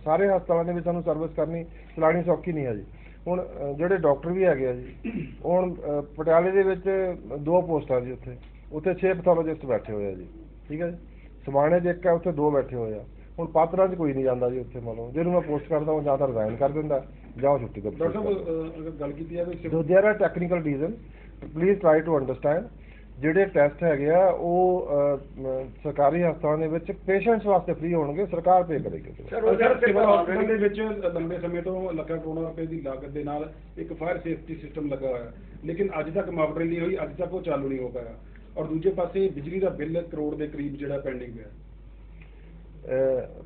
ਸਾਰੇ ਹਸਪਤਾਲਾਂ ਦੇ ਵਿੱਚ ਸਾਨੂੰ ਸਰਵਿਸ ਕਰਨੀ ਚਲਾਣੀ ਸੌਖੀ ਨਹੀਂ ਹੈ ਜੀ। ਹੁਣ ਜਿਹੜੇ ਡਾਕਟਰ ਵੀ ਹੈਗੇ ਆ ਜੀ ਹੁਣ ਪਟਿਆਲੇ ਦੇ ਵਿੱਚ ਦੋ ਪੋਸਟਾਂ ਜੀ ਉੱਥੇ। ਉੱਥੇ 6 ਪੈਥੋਲੋਜਿਸਟ ਬੈਠੇ ਹੋਏ ਆ ਜੀ ਠੀਕ ਹੈ ਜੀ? ਸਮਾਣੇ ਦੇ ਇੱਕ ਆ ਉੱਥੇ ਦੋ ਬੈਠੇ ਹੋਏ ਆ। ਹੁਣ ਪਾਤਰਾਂ 'ਚ ਕੋਈ ਨਹੀਂ ਜਾਂਦਾ ਜੀ ਉੱਥੇ ਮੰਨ ਲਓ ਜਿਹਨੂੰ ਮੈਂ ਪੋਸਟ ਕਰਦਾ ਉਹ ਜਾਂ ਤਾਂ ਰਿਜ਼ਾਈਨ ਕਰ ਦਿੰਦਾ ਜਾਂ ਉਹ ਛੁੱਟੀ ਕਰ ਦਿੰਦਾ ਡਾਕਟਰ ਅਗਰ ਗੱਲ ਕੀਤੀ ਜਾਵੇ though there are technical reason please try to understand ਜਿਹੜੇ ਟੈਸਟ ਹੈਗੇ ਆ ਉਹ ਸਰਕਾਰੀ ਹਸਪਤਾਲਾਂ ਦੇ ਵਿੱਚ ਪੇਸ਼ੈਂਟਸ ਵਾਸਤੇ ਫ੍ਰੀ ਹੋਣਗੇ ਸਰਕਾਰ ਪੇ ਕਰੇਗੀ। ਸਰ ਸਿਵਲ ਹਸਪੀਟਲ ਦੇ ਵਿੱਚ ਲੰਬੇ ਸਮੇਂ ਤੋਂ ਲੱਖਾਂ ਕਰੋੜਾਂ ਰੁਪਏ ਦੀ ਲਾਗਤ ਦੇ ਨਾਲ ਇੱਕ ਫਾਇਰ ਸੇਫਟੀ ਸਿਸਟਮ ਲੱਗਾ ਹੋਇਆ ਲੇਕਿਨ ਅੱਜ ਤੱਕ ਮਾਪਦੰਡ ਨਹੀਂ ਹੋਈ ਅੱਜ ਤੱਕ ਉਹ ਚਾਲੂ ਨਹੀਂ ਹੋ ਪਾਇਆ। ਔਰ ਦੂਜੇ ਪਾਸੇ ਬਿਜਲੀ ਦਾ ਬਿੱਲ ਕਰੋੜ ਦੇ ਕਰੀਬ ਜਿਹੜਾ ਪੈਂਡਿੰਗ ਪਿਆ।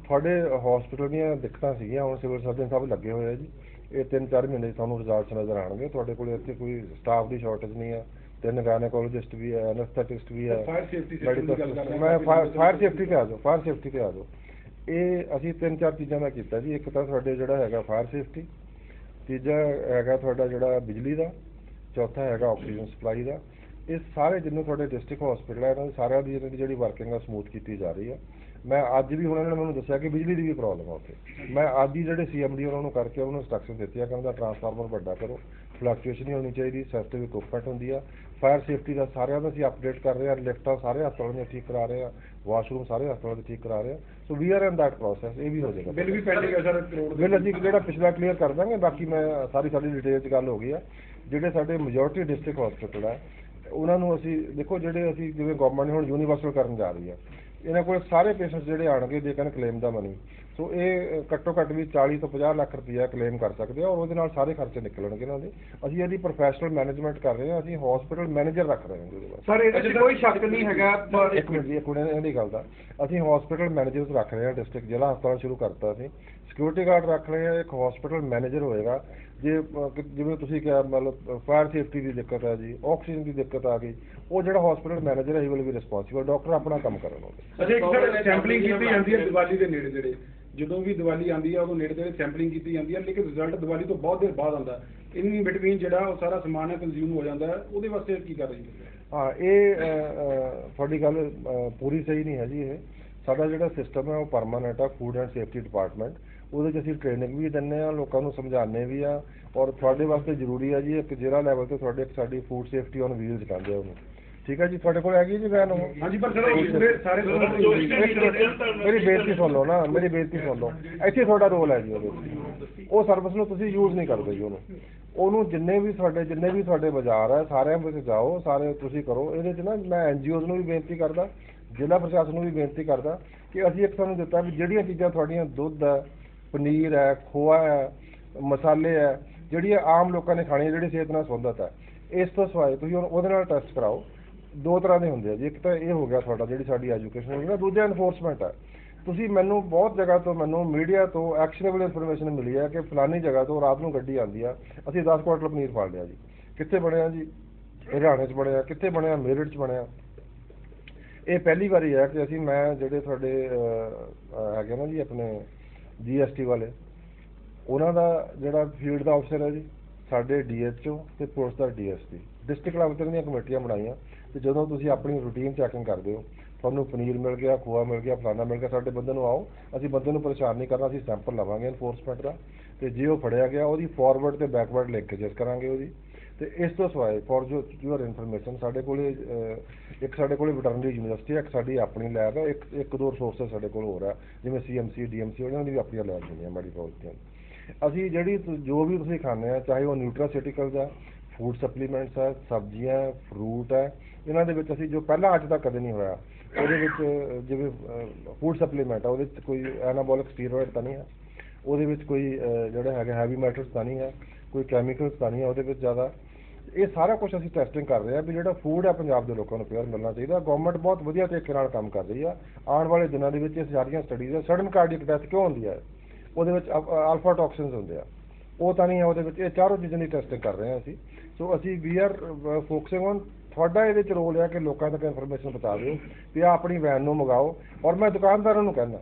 ਤੁਹਾਡੇ ਹਸਪੀਟਲ ਦੀਆਂ ਦਿੱਕਤਾਂ ਸੀਗੀਆਂ ਹੁਣ ਸਿਵਲ ਸਰਜਨ ਸਾਹਿਬ ਲੱਗੇ ਹੋਏ ਆ ਜੀ। ਇਹ ਤਿੰਨ ਚਾਰ ਮਹੀਨੇ 'ਚ ਤੁਹਾਨੂੰ ਰਿਜ਼ਲਟਸ ਨਜ਼ਰ ਆਉਣਗੇ। ਤੁਹਾਡੇ ਕੋਲ ਇੱਥੇ ਕੋਈ ਸਟਾਫ ਦੀ ਸ਼ਾਰਟੇਜ ਨਹੀਂ ਆ। ਤਿੰਨ ਗਾਇਨੋਕੋਲੋਜਿਸਟ ਵੀ ਹੈ ਐਨਸਥੈਟਿਸਟ ਵੀ ਹੈ ਦੀ ਕਰ ਰਹੇ ਹਾਂ, ਮੈਂ ਫਾਇਰ ਤੋਂ ਸੇਫਟੀ ਤੇ ਆ ਜਾਓ ਫਾਇਰ ਸੇਫਟੀ ਤੇ ਆ ਜਾਓ। ਇਹ ਅਸੀਂ ਤਿੰਨ ਚਾਰ ਚੀਜ਼ਾਂ ਦਾ ਕੀਤਾ ਜੀ। ਇੱਕ ਤਾਂ ਤੁਹਾਡੇ ਜਿਹੜਾ ਹੈਗਾ ਫਾਇਰ ਸੇਫਟੀ ਤੀਜਾ ਹੈਗਾ ਤੁਹਾਡਾ ਜਿਹੜਾ ਬਿਜਲੀ ਦਾ ਚੌਥਾ ਹੈਗਾ ਆਕਸੀਜਨ ਸਪਲਾਈ ਦਾ। ਇਹ ਸਾਰੇ ਜਿੰਨੇ ਤੁਹਾਡੇ ਡਿਸਟ੍ਰਿਕਟ ਹਸਪੀਟਲ ਹੈ ਇਹਨਾਂ ਦੇ ਸਾਰਿਆਂ ਦੀ ਦੀ ਜਿਹੜੀ ਵਰਕਿੰਗ ਆ ਸਮੂਥ ਕੀਤੀ ਜਾ ਰਹੀ ਆ। ਮੈਂ ਅੱਜ ਵੀ ਇਹਨਾਂ ਨੇ ਮੈਨੂੰ ਦੱਸਿਆ ਕਿ ਬਿਜਲੀ ਦੀ ਵੀ ਪ੍ਰੋਬਲਮ ਆ ਉੱਥੇ। ਮੈਂ ਅੱਜ ਹੀ ਜਿਹੜੇ ਸੀਐਮਡੀ ਉਹਨਾਂ ਨੂੰ ਕਰਕੇ ਉਹਨਾਂ ਨੂੰ ਇੰਸਟਰਕਸ਼ਨ ਦਿੱਤੀਆਂ ਕਿ ਉਹਦਾ ਟਰਾਂਸਫਾਰਮਰ ਵੱਡਾ ਕਰੋ। ਫਲਕਚੁਏਸ਼ਨ ਨਹੀਂ ਹੋਣੀ ਚਾਹੀਦੀ ਸੈਫਟੀ ਇਕਵਿਪਮੈਂਟ ਹੁੰਦੀ ਆ। ਫਾਇਰ ਸੇਫਟੀ ਦਾ ਸਾਰਿਆਂ ਦਾ ਅਸੀਂ ਅਪਡੇਟ ਕਰ ਰਹੇ ਹਾਂ ਲਿਫਟਾਂ ਸਾਰੇ ਹਸਪਤਾਲਾਂ ਦੀਆਂ ਠੀਕ ਕਰਾ ਰਹੇ ਹਾਂ ਵਾਸ਼ਰੂਮ ਸਾਰੇ ਹਸਪਤਾਲਾਂ ਦੇ ਠੀਕ ਕਰਾ ਰਹੇ ਹਾਂ। So we are in that process ਇਹ ਵੀ ਹੋ ਜਾਏਗਾ। ਬਿੱਲ ਵੀ ਪੈਂਡਿੰਗ ਹੈ ਸਰ ਕਰੋੜ ਦੇ ਬਿੱਲ ਅਸੀਂ ਜਿਹੜਾ ਪਿਛਲਾ ਕਲੀਅਰ ਕਰ ਦਾਂਗੇ ਬਾਕੀ ਮੈਂ ਸਾਰੀ ਸਾਡੀ ਡਿਟੇਲ 'ਚ ਗੱਲ ਹੋ ਗਈ ਆ। ਜਿਹੜੇ ਸਾਡੇ ਮੈਜੋਰਟੀ ਡਿਸਟ੍ਰਿਕਟ ਹਸਪੀਟਲ ਆ ਉਹਨਾਂ ਨੂੰ ਅਸੀਂ ਦੇਖੋ ਜਿਹੜੇ ਅਸੀਂ ਜਿਵੇਂ ਗਵਰਨਮੈਂਟ ਨੇ ਹੁਣ ਯੂਨੀਵਰਸਲ ਕਰਨ ਜਾ ਰਹੀ ਆ ਇਹਨਾਂ ਕੋਲ ਸਾਰੇ ਪੇਸ਼ੈਂਟਸ ਜਿਹੜੇ ਆਣਗੇ ਦੇ ਕੈਨ ਕਲੇਮ ਦਾ ਮਨੀ ਸੋ ਇਹ ਘੱਟੋ ਘੱਟ ਵੀ 40 ਤੋਂ 50 ਲੱਖ ਰੁਪਈਆ ਕਲੇਮ ਕਰ ਸਕਦੇ ਆ ਔਰ ਉਹਦੇ ਨਾਲ ਸਾਰੇ ਖਰਚੇ ਨਿਕਲਣਗੇ ਇਹਨਾਂ ਦੇ। ਅਸੀਂ ਇਹਦੀ ਪ੍ਰੋਫੈਸ਼ਨਲ ਮੈਨੇਜਮੈਂਟ ਕਰ ਰਹੇ ਹਾਂ ਅਸੀਂ ਹਸਪੀਟਲ ਮੈਨੇਜਰ ਰੱਖ ਰਹੇ ਹਾਂ ਸਰ ਇਹਦੇ ਵਿੱਚ ਕੋਈ ਸ਼ੱਕ ਨਹੀਂ ਹੈਗਾ ਪਰ ਇੱਕ ਮਿੰਟ ਜੀ ਇੱਕ ਮਿੰਟ ਇਹਦੀ ਗੱਲ ਦਾ। ਅਸੀਂ ਹਸਪੀਟਲ ਮੈਨੇਜਰਸ ਰੱਖ ਰਹੇ ਹਾਂ ਡਿਸਟ੍ਰਿਕਟ ਜ਼ਿਲ੍ਹਾ ਹਸਪਤਾਲ ਸ਼ੁਰੂ ਕਰਤਾ ਅਸੀਂ ਸਿਕਿਉਰਿਟੀ ਗਾਰਡ ਰੱਖ ਰਹੇ ਹਾਂ ਇੱਕ ਹਸਪੀਟਲ ਮੈਨੇਜਰ ਹੋਏਗਾ। ਜੇ ਜਿਵੇਂ ਤੁਸੀਂ ਕਿਹਾ ਮਤਲਬ ਫਾਇਰ ਸੇਫਟੀ ਦੀ ਦਿੱਕਤ ਹੈ ਜੀ ਆਕਸੀਜਨ ਦੀ ਦਿੱਕਤ ਆ ਗਈ ਉਹ ਜਿਹੜਾ ਹਸਪੀਟਲ ਮੈਨੇਜਰ ਹੈ he will be responsible doctor ਆਪਣਾ ਕੰਮ ਕਰਨ ਉਹਦੇ ਅੱਛਾ ਇੱਕ ਸੈਂਪਲਿੰਗ ਕੀਤੀ ਜਾਂਦੀ ਹੈ ਦੀਵਾਲੀ ਦੇ ਨੇੜੇ ਨੇੜੇ ਜਦੋਂ ਵੀ ਦੀਵਾਲੀ ਆਉਂਦੀ ਆ, ਉਦੋਂ ਨੇੜੇ ਨੇੜੇ ਸੈਂਪਲਿੰਗ ਕੀਤੀ ਜਾਂਦੀ ਹੈ ਲੇਕਿਨ ਰਿਜ਼ਲਟ ਦੀਵਾਲੀ ਤੋਂ ਬਹੁਤ ਦੇਰ ਬਾਅਦ ਆਉਂਦਾ। ਇਨ ਬਿਟਵੀਨ ਜਿਹੜਾ ਉਹ ਸਾਰਾ ਸਮਾਨ ਹੈ ਕੰਜ਼ਿਊਮ ਹੋ ਜਾਂਦਾ, ਉਹਦੇ ਵਾਸਤੇ ਕੀ ਕਰ ਰਹੀ ਹੈ? ਹਾਂ, ਇਹ ਤੁਹਾਡੀ ਗੱਲ ਪੂਰੀ ਸਹੀ ਨਹੀਂ ਹੈ ਜੀ ਇਹ। ਸਾਡਾ ਜਿਹੜਾ ਸਿਸਟਮ ਹੈ ਉਹ ਪਰਮਾਨੈਂਟ ਆ ਫੂਡ ਐਂਡ ਸੇਫਟੀ ਡਿਪਾਰਟਮੈਂਟ ਉਹਦੇ 'ਚ ਅਸੀਂ ਟ੍ਰੇਨਿੰਗ ਵੀ ਦਿੰਦੇ ਆ, ਲੋਕਾਂ ਨੂੰ ਸਮਝਾਉਂਦੇ ਵੀ ਆ, ਔਰ ਤੁਹਾਡੇ ਵਾਸਤੇ ਜ਼ਰੂਰੀ ਆ ਜੀ, ਇੱਕ ਜ਼ਿਲ੍ਹਾ ਲੈਵਲ ਤੇ ਤੁਹਾਡੇ, ਸਾਡੀ ਫੂਡ ਸੇਫਟੀ ਔਨ ਵੀਲਸ ਕਹਿੰਦੇ ਆ ਉਹਨੂੰ। ਠੀਕ ਹੈ ਜੀ ਤੁਹਾਡੇ ਕੋਲ ਹੈਗੀ ਜੀ ਵੈਨ? ਉਹ ਹਾਂਜੀ ਪਰ ਸਰ ਉਹ ਪੂਰੇ ਸਾਰੇ ਇੱਕ ਮਿੰਟ, ਮੇਰੀ ਬੇਨਤੀ ਸੁਣ ਲਓ ਨਾ ਮੇਰੀ ਬੇਨਤੀ ਸੁਣ ਲਓ। ਇੱਥੇ ਤੁਹਾਡਾ ਰੋਲ ਹੈ ਜੀ ਉਹਦੇ ਵਿੱਚ। ਉਹ ਸਰਵਿਸ ਨੂੰ ਤੁਸੀਂ ਯੂਜ਼ ਨਹੀਂ ਕਰਦੇ ਜੀ ਉਹਨੂੰ। ਉਹਨੂੰ ਜਿੰਨੇ ਵੀ ਤੁਹਾਡੇ ਜਿੰਨੇ ਵੀ ਤੁਹਾਡੇ ਬਾਜ਼ਾਰ ਹੈ ਸਾਰਿਆਂ ਵਿੱਚ ਜਾਓ ਸਾਰੇ ਤੁਸੀਂ ਕਰੋ। ਇਹਦੇ 'ਚ ਨਾ ਮੈਂ ਐਨਜੀਓਜ਼ ਨੂੰ ਵੀ ਬੇਨਤੀ ਕਰਦਾ ਜ਼ਿਲ੍ਹਾ ਪ੍ਰਸ਼ਾਸਨ ਨੂੰ ਵੀ ਬੇਨਤੀ ਕਰਦਾ ਕਿ ਅਸੀਂ ਇੱਕ ਤੁਹਾਨੂੰ ਦਿੱਤਾ ਵੀ ਜਿਹੜੀਆਂ ਚੀਜ਼ਾਂ ਤੁਹਾਡੀਆਂ ਦੁੱਧ ਹੈ ਪਨੀਰ ਹੈ ਖੋਆ ਹੈ ਮਸਾਲੇ ਹੈ ਜਿਹੜੀਆਂ ਆਮ ਲੋਕਾਂ ਨੇ ਖਾਣੀਆਂ ਜਿਹੜੀ ਸਿਹਤ ਨਾਲ ਸੰਬੰਧਿਤ ਹੈ ਇਸ ਤੋਂ ਸਿਵਾਏ ਤੁਸੀਂ ਹੁਣ ਉਹਦੇ ਨਾਲ ਟੈਸਟ ਕਰਾਓ। ਦੋ ਤਰ੍ਹਾਂ ਦੇ ਹੁੰਦੇ ਆ ਜੀ। ਇੱਕ ਤਾਂ ਇਹ ਹੋ ਗਿਆ ਤੁਹਾਡਾ ਜਿਹੜੀ ਸਾਡੀ ਐਜੂਕੇਸ਼ਨ ਹੋ ਗਈ ਨਾ, ਦੂਜਾ ਐਨਫੋਰਸਮੈਂਟ ਹੈ ਤੁਸੀਂ ਮੈਨੂੰ ਬਹੁਤ ਜਗ੍ਹਾ ਤੋਂ, ਮੈਨੂੰ ਮੀਡੀਆ ਤੋਂ ਐਕਸ਼ਨੇਬਲ ਇਨਫੋਰਮੇਸ਼ਨ ਮਿਲੀ ਹੈ ਕਿ ਫਲਾਨੀ ਜਗ੍ਹਾ ਤੋਂ ਰਾਤ ਨੂੰ ਗੱਡੀ ਆਉਂਦੀ ਆ। ਅਸੀਂ 10 ਕੁਆਟਲ ਪਨੀਰ ਫੜ ਲਿਆ ਜੀ। ਕਿੱਥੇ ਬਣਿਆ ਜੀ? ਹਰਿਆਣੇ 'ਚ ਬਣਿਆ, ਕਿੱਥੇ ਬਣਿਆ? ਮੇਰਠ 'ਚ ਬਣਿਆ। ਇਹ ਪਹਿਲੀ ਵਾਰੀ ਹੈ ਕਿ ਅਸੀਂ, ਮੈਂ ਜਿਹੜੇ ਤੁਹਾਡੇ ਹੈਗੇ ਨਾ ਜੀ ਆਪਣੇ ਜੀਐਸਟੀ ਵਾਲੇ, ਉਹਨਾਂ ਦਾ ਜਿਹੜਾ ਫੀਲਡ ਦਾ ਅਫਸਰ ਹੈ ਜੀ, ਸਾਡੇ ਡੀਐਚਓ ਤੇ ਪੁਲਿਸ ਦਾ ਡੀਐਸਪੀ ਡਿਸਟ੍ਰਿਕਟ ਲੈਵਲ ਤੇ ਦੀਆਂ ਕਮੇਟੀਆਂ ਬਣਾਈਆਂ। ਤੇ ਜਦੋਂ ਤੁਸੀਂ ਆਪਣੀ ਰੂਟੀਨ ਚੈਕਿੰਗ ਕਰਦੇ ਹੋ, ਤੁਹਾਨੂੰ ਪਨੀਰ ਮਿਲ ਗਿਆ, ਖੋਆ ਮਿਲ ਗਿਆ ਫਲਾਣਾ ਮਿਲ ਗਿਆ, ਸਾਡੇ ਬੰਦੇ ਨੂੰ ਆਓ, ਅਸੀਂ ਬੰਦੇ ਨੂੰ ਪਰੇਸ਼ਾਨ ਨਹੀਂ ਕਰਨਾ, ਅਸੀਂ ਸੈਂਪਲ ਲਵਾਂਗੇ ਇਨਫੋਰਸਮੈਂਟ ਦਾ। ਤੇ ਜੇ ਉਹ ਫੜਿਆ ਗਿਆ, ਉਹਦੀ ਫਾਰਵਰਡ ਤੇ ਬੈਕਵਰਡ ਲਿੰਕੇਜਸ ਕਰਾਂਗੇ ਉਹਦੀ। ਤੇ ਇਸ ਤੋਂ ਸਿਵਾਏ ਫॉर ਜੋ ਯੂਅਰ ਇਨਫੋਰਮੇਸ਼ਨ ਸਾਡੇ ਕੋਲੇ ਇੱਕ ਸਾਡੇ ਕੋਲੇ ਵੈਟਰਨਰੀ ਯੂਨੀਵਰਸਿਟੀ ਹੈ, ਇੱਕ ਸਾਡੀ ਆਪਣੀ ਲੈਬ ਹੈ, ਇੱਕ ਇੱਕ ਦੋ ਰਿਸੋਰਸਸ ਸਾਡੇ ਕੋਲ ਹੋਰ ਆ ਜਿਵੇਂ ਸੀਐਮਸੀ ਡੀਐਮਸੀ ਉਹਨਾਂ ਦੀ ਵੀ ਆਪਣੀਆਂ ਲੈਬਸ ਹੁੰਦੀਆਂ ਮੈਡੀਕਲ ਦੀਆਂ। ਅਸੀਂ ਜਿਹੜੀ ਤੁ- ਜੋ ਵੀ ਤੁਸੀਂ ਖਾਂਦੇ ਆ, ਚਾਹੇ ਉਹ ਨਿਊਟਰਾਸਿਊਟੀਕਲਸ ਆ ਫੂਡ ਸਪਲੀਮੈਂਟਸ ਆ, ਸਬਜ਼ੀਆਂ ਫਰੂਟ ਹੈ ਇਹਨਾਂ ਦੇ ਵਿੱਚ ਅਸੀਂ ਜੋ ਪਹਿਲਾਂ ਅੱਜ ਤੱਕ ਕਦੇ ਨਹੀਂ ਹੋਇਆ ਉਹਦੇ ਵਿੱਚ ਜਿਵੇਂ ਫੂਡ ਸਪਲੀਮੈਂਟ ਆ ਉਹਦੇ ਵਿੱਚ ਕੋਈ ਐਨਾਬੋਲਿਕ ਸਟੀਰੋਇਡ ਤਾਂ ਨਹੀਂ ਹੈ ਉਹਦੇ ਵਿੱਚ ਕੋਈ ਅਹ, ਜਿਹੜਾ ਹੈਗਾ ਹੈਵੀ ਮੈਟਰਸ ਤਾਂ ਨਹੀਂ ਹੈ ਕੋਈ ਕੈਮੀਕਲਸ ਤਾਂ ਨਹੀਂ ਹੈ ਉਹਦੇ ਵਿੱਚ ਜ਼ਿਆਦਾ। ਇਹ ਸਾਰਾ ਕੁਝ ਅਸੀਂ ਟੈਸਟਿੰਗ ਕਰ ਰਹੇ ਆ ਵੀ ਜਿਹੜਾ ਫੂਡ ਹੈ ਪੰਜਾਬ ਦੇ ਲੋਕਾਂ ਨੂੰ ਪਿਓਰ ਮਿਲਣਾ ਚਾਹੀਦਾ। ਗਵਰਨਮੈਂਟ ਬਹੁਤ ਵਧੀਆ ਤਰੀਕੇ ਨਾਲ ਕੰਮ ਕਰ ਰਹੀ ਆ। ਆਉਣ ਵਾਲੇ ਦਿਨਾਂ ਦੇ ਵਿੱਚ ਇਹ ਸਾਰੀਆਂ ਸਟੱਡੀਜ਼ ਆ। ਸਡਨ ਕਾਰਡੀਅਕ ਡੈਥ ਕਿਉਂ ਹੁੰਦੀ ਹੈ ਉਹਦੇ ਵਿੱਚ ਅਲਫਾ ਟੌਕਸਿਨਸ ਹੁੰਦੇ ਆ। ਉਹ ਤਾਂ ਨਹੀਂ ਹੈ ਉਹਦੇ ਵਿੱਚ ਇਹ ਚਾਰੋਂ ਚੀਜ਼ਾਂ ਦੀ ਟੈਸਟਿੰਗ ਕਰ ਰਹੇ ਹਾਂ ਅਸੀਂ। ਸੋ ਅਸੀਂ ਵੀ ਆਰ ਫੋਕਸਿੰਗ ਔਨ ਤੁਹਾਡਾ ਇਹਦੇ ਚ ਰੋਲ ਹੈ ਕਿ ਲੋਕਾਂ ਤੱਕ ਇਨਫੋਰਮੇਸ਼ਨ ਪਹੁੰਚਾ ਦਿਓ ਵੀ ਆ ਆਪਣੀ ਵੈਨ ਨੂੰ ਮੰਗਾਓ ਔਰ ਮੈਂ ਦੁਕਾਨਦਾਰਾਂ ਨੂੰ ਕਹਿੰਦਾ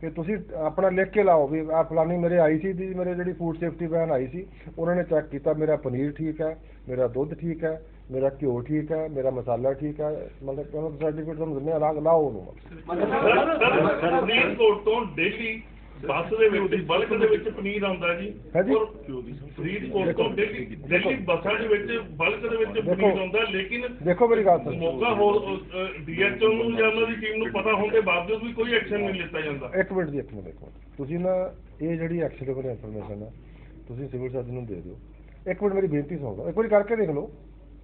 ਕਿ ਤੁਸੀਂ ਆਪਣਾ ਲਿਖ ਕੇ ਲਾਓ ਵੀ ਆ ਫਲਾਨੀ ਮੇਰੇ ਆਈ ਸੀ ਦੀ ਮੇਰੇ ਜਿਹੜੀ ਫੂਡ ਸੇਫਟੀ ਵੈਨ ਆਈ ਸੀ ਉਹਨਾਂ ਨੇ ਚੈੱਕ ਕੀਤਾ ਮੇਰਾ ਪਨੀਰ ਠੀਕ ਹੈ ਮੇਰਾ ਦੁੱਧ ਠੀਕ ਹੈ ਮੇਰਾ ਘਿਓ ਠੀਕ ਹੈ ਮੇਰਾ ਮਸਾਲਾ ਠੀਕ ਹੈ ਮਤਲਬ ਉਹਨਾਂ ਦਾ ਸਰਟੀਫਿਕੇਟ ਤੁਹਾਨੂੰ ਦਿੰਦੇ ਆ ਲਾਓ ਉਹਨੂੰ ਸਰ ਫਰੀਦਕੋਟ ਤੋਂ ਡੇਲੀ ਬੱਸ ਦੇ ਵਿੱਚ ਬਲਕ ਦੇ ਵਿੱਚ ਪਨੀਰ ਆਉਂਦਾ ਜੀ। ਹਾਂਜੀ। ਔਰ ਫਰੀਦਕੋਟ ਤੋਂ ਡੇਲੀ ਡੇਲੀ ਬੱਸਾਂ ਦੇ ਵਿੱਚ ਬਲਕ ਦੇ ਵਿੱਚ ਦੇਖੋ। ਪਨੀਰ ਆਉਂਦਾ ਲੇਕਿਨ ਦੇਖੋ ਮੇਰੀ ਗੱਲ ਸੁਣੋ। ਮੌਕਾ ਹੋ ਡੀਐਚਓ ਨੂੰ ਜਾਂ ਉਹਨਾਂ ਦੀ ਟੀਮ ਨੂੰ ਪਤਾ ਹੋਣ ਦੇ ਬਾਵਜੂਦ ਵੀ ਕੋਈ ਐਕਸ਼ਨ ਨਹੀਂ ਲਿੱਤਾ ਜਾਂਦਾ। ਇੱਕ ਮਿੰਟ ਜੀ ਇੱਕ ਮਿੰਟ ਇੱਕ ਮਿੰਟ। ਤੁਸੀਂ ਨਾ ਇਹ ਜਿਹੜੀ ਐਕਸ਼ਨੇਬਲ ਇਨਫੋਰਮੇਸ਼ਨ ਹੈ ਤੁਸੀਂ ਸਿਵਲ ਸਰਜਨ ਨੂੰ ਦੇ ਦਿਓ। ਇੱਕ ਮਿੰਟ ਮੇਰੀ ਬੇਨਤੀ ਸੁਣ ਇੱਕ ਵਾਰੀ ਕਰਕੇ ਦੇਖ ਲਓ।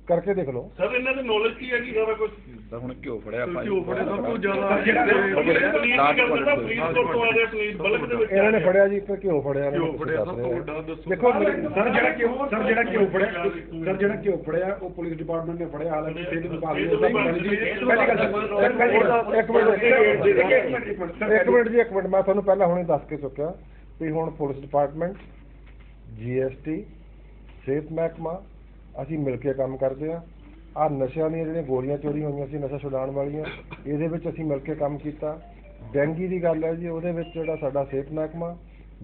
ਕਰਕੇ ਦੇਖ ਲਓ। ਸਰ ਇਹਨਾਂ ਦੀ ਨੌਲੇਜ ਕੀ ਹੈ ਜੀ ਸਾਰਾ ਕੁਝ ਤਾਂ ਹੁਣ ਘਿਓ ਫੜਿਆ ਭਾਈ। ਘਿਓ ਫੜਿਆ ਸਭ ਤੋਂ ਜ਼ਿਆਦਾ ਪਨੀਰ ਦੀ ਗੱਲ ਕਰਦਾ ਫਰੀਦਕੋਟ ਤੋਂ। ਆ ਰਿਹਾ ਪਨੀਰ ਬਲਕ ਦੇ ਵਿੱਚ ਇਹਨਾਂ ਨੇ ਫੜਿਆ ਜੀ ਇੱਕ ਘਿਓ ਫੜਿਆ ਘਿਓ ਫੜਿਆ, ਸਭ ਤੋਂ ਵੱਡਾ ਦੱਸੋ। ਦੇਖੋ ਸਰ ਜਿਹੜਾ ਕਿਉਂ ਸਰ ਜਿਹੜਾ ਕਿਉਂ ਫੜਿਆ ਸਰ ਜਿਹੜਾ ਕਿਉਂ ਫੜਿਆ ਉਹ ਪੁਲਿਸ ਡਿਪਾਰਟਮੈਂਟ ਨੇ ਫੜਿਆ। ਹਾਲਾਂਕਿ ਸਿਹਤ ਵਿਭਾਗ ਨੇ ਉਹਦਾ ਪਹਿਲੀ ਗੱਲ ਸਰ ਇੱਕ ਮਿੰਟ ਇੱਕ ਮਿੰਟ ਇੱਕ ਮਿੰਟ ਜੀ ਇੱਕ ਮਿੰਟ ਮੈਂ ਤੁਹਾਨੂੰ ਪਹਿਲਾਂ ਹੁਣੇ ਦੱਸ ਕੇ ਚੁੱਕਿਆ ਵੀ ਹੁਣ ਪੁਲਿਸ ਡਿਪਾਰਟਮੈਂਟ ਜੀਐਸਟੀ ਸਿਹਤ ਮਹਿਕਮਾ ਅਸੀਂ ਮਿਲ ਕੇ ਕੰਮ ਕਰਦੇ ਆ ਆ ਨਸ਼ਿਆਂ ਦੀਆਂ ਜਿਹੜੀਆਂ ਗੋਲੀਆਂ ਚੋਰੀ ਹੋਈਆਂ ਸੀ, ਨਸ਼ਾ ਛੁਡਾਉਣ ਵਾਲੀਆਂ, ਇਹਦੇ ਵਿੱਚ ਅਸੀਂ ਮਿਲ ਕੇ ਕੰਮ ਕੀਤਾ। ਡੈਂਗੀ ਦੀ ਗੱਲ ਹੈ ਜੀ, ਉਹਦੇ ਵਿੱਚ ਜਿਹੜਾ ਸਾਡਾ ਸਿਹਤ ਮਹਿਕਮਾ,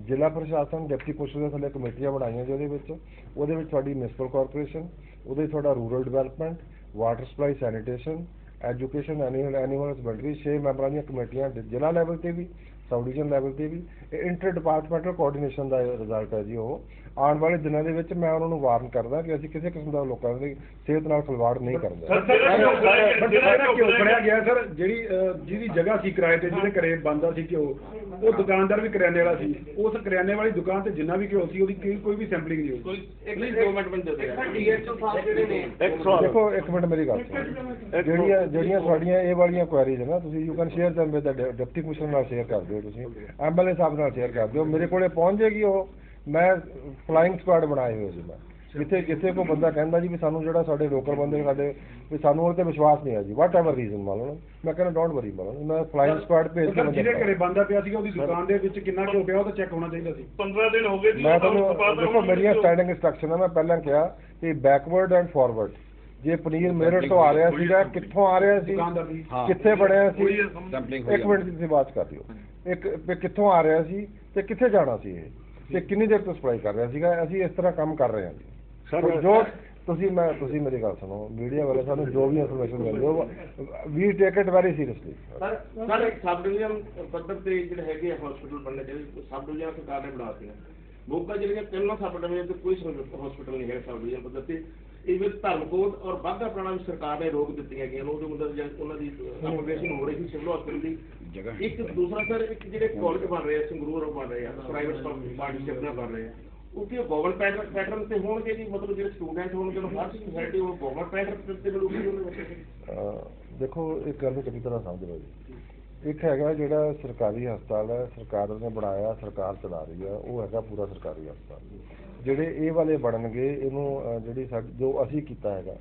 ਜ਼ਿਲ੍ਹਾ ਪ੍ਰਸ਼ਾਸਨ, ਡਿਪਟੀ ਕਮਿਸ਼ਨਰ ਦੇ ਥੱਲੇ ਕਮੇਟੀਆਂ ਬਣਾਈਆਂ ਜੀ ਉਹਦੇ ਵਿੱਚ। ਉਹਦੇ ਵਿੱਚ ਤੁਹਾਡੀ ਮਿਊਨਿਸਪਲ ਕਾਰਪੋਰੇਸ਼ਨ, ਉਹਦੇ 'ਚ ਤੁਹਾਡਾ rural development, water supply, sanitation, education animal animal husbandry ਛੇ ਮੈਂਬਰਾਂ ਦੀਆਂ ਕਮੇਟੀਆਂ ਜ਼ਿਲ੍ਹਾ ਲੈਵਲ ਤੇ ਵੀ। ਸਬ ਡਿਵੀਜ਼ਨ ਲੈਵਲ ਤੇ ਵੀ ਇਹ ਇੰਟਰ ਡਿਪਾਰਟਮੈਂਟਲ ਕੋਆਰਡੀਨੇਸ਼ਨ ਦਾ ਰਿਜ਼ਲਟ ਹੈ ਜੀ ਉਹ। ਆਉਣ ਵਾਲੇ ਦਿਨਾਂ ਦੇ ਵਿੱਚ ਮੈਂ ਉਹਨਾਂ ਨੂੰ ਵਾਰਨ ਕਰਦਾ ਕਿ ਅਸੀਂ ਕਿਸੇ ਕਿਸਮ ਦਾ ਲੋਕਾਂ ਦੀ ਸਿਹਤ ਨਾਲ ਖਿਲਵਾੜ ਨਹੀਂ ਕਰਦੇ। ਸਰ, ਜਿਹੜਾ ਘਿਓ ਫੜਿਆ- ਗਿਆ ਸਰ ਜਿਹੜੀ ਜਿਹਦੀ ਜਗ੍ਹਾ ਸੀ ਕਿਰਾਏ ਤੇ ਜਿਹਦੇ ਘਰੇ ਬੰਦਾ ਸੀ ਘਿਓ ਉਹ ਦੁਕਾਨਦਾਰ ਵੀ ਕਰਿਆਨੇ ਵਾਲਾ ਸੀ। ਉਸ ਕਰਿਆਨੇ ਵਾਲੀ ਦੁਕਾਨ ਤੇ ਜਿੰਨਾ ਵੀ ਘਿਓ ਸੀ ਉਹਦੀ ਕੋਈ- ਕੋਈ ਵੀ ਸੈਂਪਲਿੰਗ ਨਹੀਂ ਹੋਈ। ਕੋਈ ਇੱਕ ਦੋ ਮਿੰਟ ਬੰਦੇ ਦੇ ਡੀਐਚਓ ਸਾਹਿਬ ਜਿਹੜੇ ਨੇ ਇੱਕ ਸਵਾਲ। ਦੇਖੋ ਇੱਕ ਮਿੰਟ ਮੇਰੀ ਗੱਲ ਜਿਹੜੀਆਂ ਜਿਹੜੀਆਂ ਤੁਹਾਡੀਆਂ ਇਹ ਵਾਲੀਆਂ ਕੁਐਰੀਜ਼ ਨਾ ਤੁਸੀਂ you can share with the deputy commissioner ਨਾਲ ਸ਼ੇਅਰ ਕਰ ਦਿਓ। ਤੁਸੀਂ। ਐਮਐਲਏ ਸਾਹਿਬ ਨਾਲ ਸ਼ੇਅਰ ਕਰ ਦਿਓ। ਮੇਰੇ ਕੋਲੇ ਪਹੁੰਚ ਜਾਏਗੀ ਉਹ। ਮੈਂ ਫਲਾਈਂਗ ਸਕੁਆਡ ਬਣਾਏ ਹੋਏ ਸੀ ਮੈਂ। ਜਿੱਥੇ ਕਿਸੇ ਕੋ ਬੰਦਾ ਕਹਿੰਦਾ ਜੀ ਵੀ ਸਾਨੂੰ ਜਿਹੜਾ ਸਾਡੇ ਲੋਕਲ ਬੰਦੇ ਸਾਡੇ ਵੀ ਸਾਨੂੰ ਉਹਦੇ ਤੇ ਵਿਸ਼ਵਾਸ ਨਹੀਂ ਹੈ ਜੀ। ਵਾਟ ਐਵਰ ਰੀਜ਼ਨ ਮੰਨ ਲਓ। ਮੈਂ ਕਹਿੰਦਾ ਡੋਂਟ ਵਰੀ ਮੰਨ ਲਓ। ਮੈਂ ਫਲਾਈਂਗ ਸਕੁਆਡ ਭੇਜ ਕੇ ਜਿਹਦੇ ਘਰੇ ਬੰਦਾ ਪਿਆ ਸੀਗਾ ਉਹਦੀ ਦੁਕਾਨ ਦੇ ਵਿੱਚ ਕਿੰਨਾ ਘਿਓ ਪਿਆ ਉਹ ਤਾਂ ਚੈੱਕ ਹੋਣਾ ਚਾਹੀਦਾ ਸੀ। 15 ਦਿਨ ਹੋ ਗਏ ਜੀ ਮੈਂ ਉਹ ਤੁਹਾਨੂੰ ਦੇਖੋ ਮੇਰੀਆਂ ਸਟੈਂਡਿੰਗ ਇੰਸਟਰਕਸ਼ਨ ਹੈ ਮੈਂ ਪਹਿਲਾਂ ਕਿਹਾ ਕਿ ਬੈਕਵਰਡ ਐਂਡ ਫਾਰਵਰਡ ਜੇ ਪਨੀਰ ਮੇਰਠ ਤੋਂ ਆ ਰਿਹਾ ਸੀਗਾ ਕਿੱਥੋਂ ਆ ਰਿਹਾ ਸੀ ਦੀ। ਕਿੱਥੇ ਬਣਿਆ ਸੀ ਇੱਕ ਮਿੰਟ ਦੀ ਤੁਸੀਂ ਬਾਤ ਕਰ ਦਿਓ। ਇੱਕ ਕਿੱਥੋਂ ਆ ਰਿਹਾ ਸੀ ਤੇ ਕਿੱਥੇ ਜਾਣਾ ਸੀ ਇਹ? ਤੇ ਕਿੰਨੀ ਦੇਰ ਤੋਂ ਸਪਲਾਈ ਕਰ ਰਿਹਾ ਸੀਗਾ? ਅਸੀਂ ਇਸ ਤਰ੍ਹਾਂ ਕੰਮ ਕਰ ਰਹੇ ਹਾਂ ਸਰ ਜੋ ਤੁਸੀਂ ਮੈਂ ਤੁਸੀਂ ਮੇਰੀ ਗੱਲ ਸੁਣੋ। ਮੀਡੀਆ ਵਾਲੇ ਸਾਨੂੰ ਜੋ ਵੀ ਇਨਫੋਰਮੇਸ਼ਨ ਦਿੰਦੇ ਹੋ we take it very seriously sir sir ਇੱਕ ਸਬ ਡਿਵੀਜ਼ਨ ਪੱਧਰ ਤੇ ਜਿਹੜੇ ਹੈਗੇ ਆ ਹਸਪੀਟਲ ਬਣਨੇ ਚਾਹੀਦੇ ਸਬ ਡਿਵੀਜ਼ਨ ਸਰਕਾਰ ਨੇ ਬਣਾਤੀਆਂ ਮੋਗਾ ਜਿਹੜੀਆਂ ਤਿੰਨੋਂ ਸਬ ਡਿਵੀਜ਼ਨ ਤੇ ਕੋਈ ਹਸਪੀਟਲ ਨਹੀਂ ਹੈ ਸਬ ਡਿਵੀਜ਼ਨ ਪੱਧਰ ਤੇ। ਇਵੇਂ ਧਰਮਕੋਟ ਔਰ ਬਾਘਾ ਪੁਰਾਣਾ ਵੀ ਸਰਕਾਰ ਨੇ ਰੋਕ ਦਿੱਤੀਆਂ ਗਈਆਂ ਉਹਦੇ ਜਾਂ ਉਹਨਾਂ ਦੀ ਅਪਗ੍ਰੇਸ਼ਨ ਹੋ ਰਹੀ ਸੀ ਸਿਵਲ ਹਸਪੀਟਲ ਦੀ। ਜਗ੍ਹਾ ਇੱਕ ਦੂਸਰਾ ਸਰ ਇੱਕ ਜਿਹੜੇ ਕਾਲਜ ਬਣ ਰਹੇ ਆ ਸੰਗਰੂਰ ਬਣ ਰਹੇ ਆ ਪ੍ਰਾਈਵੇਟ ਪਾਰਟਨਰਸ਼ਿਪ ਨਾਲ ਬਣ ਰਹੇ ਆ। ਉਹ ਕਿ ਗਵਰਨਮੈਂਟ ਪੈਟਰਨ ਪੈਟਰਨ ਤੇ ਹੋਣਗੇ ਜੀ? ਮਤਲਬ ਜਿਹੜੇ ਸਟੂਡੈਂਟ ਹੋਣਗੇ ਉਹ ਹਰ ਸੋਸਾਇਟੀ ਉਹ ਗਵਰਨਮੈਂਟ ਪੈਟਰਨ ਤੇ ਮਿਲੂਗੀ ਉਹਨਾਂ ਦੇਖੋ ਇੱਕ ਗੱਲ ਨੂੰ ਚੰਗੀ ਤਰ੍ਹਾਂ ਸਮਝ ਲਓ ਜੀ। ਇੱਕ ਹੈਗਾ ਜਿਹੜਾ ਸਰਕਾਰੀ ਹਸਪਤਾਲ ਹੈ ਸਰਕਾਰ ਨੇ ਬਣਾਇਆ ਸਰਕਾਰ ਚਲਾ ਰਹੀ ਹੈ। ਉਹ ਹੈਗਾ ਪੂਰਾ ਸਰਕਾਰੀ ਹਸਪਤਾਲ। ਜਿਹੜੇ ਇਹ ਵਾਲੇ ਬਣਨਗੇ, ਇਹਨੂੰ ਜਿਹੜੀ ਸਾਡੀ, ਜੋ ਅਸੀਂ ਕੀਤਾ ਹੈਗਾ,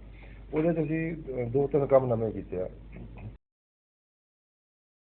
ਉਹਦੇ 'ਚ ਅਸੀਂ ਦੋ ਤਿੰਨ ਕੰਮ ਨਵੇਂ ਕੀਤੇ ਆ।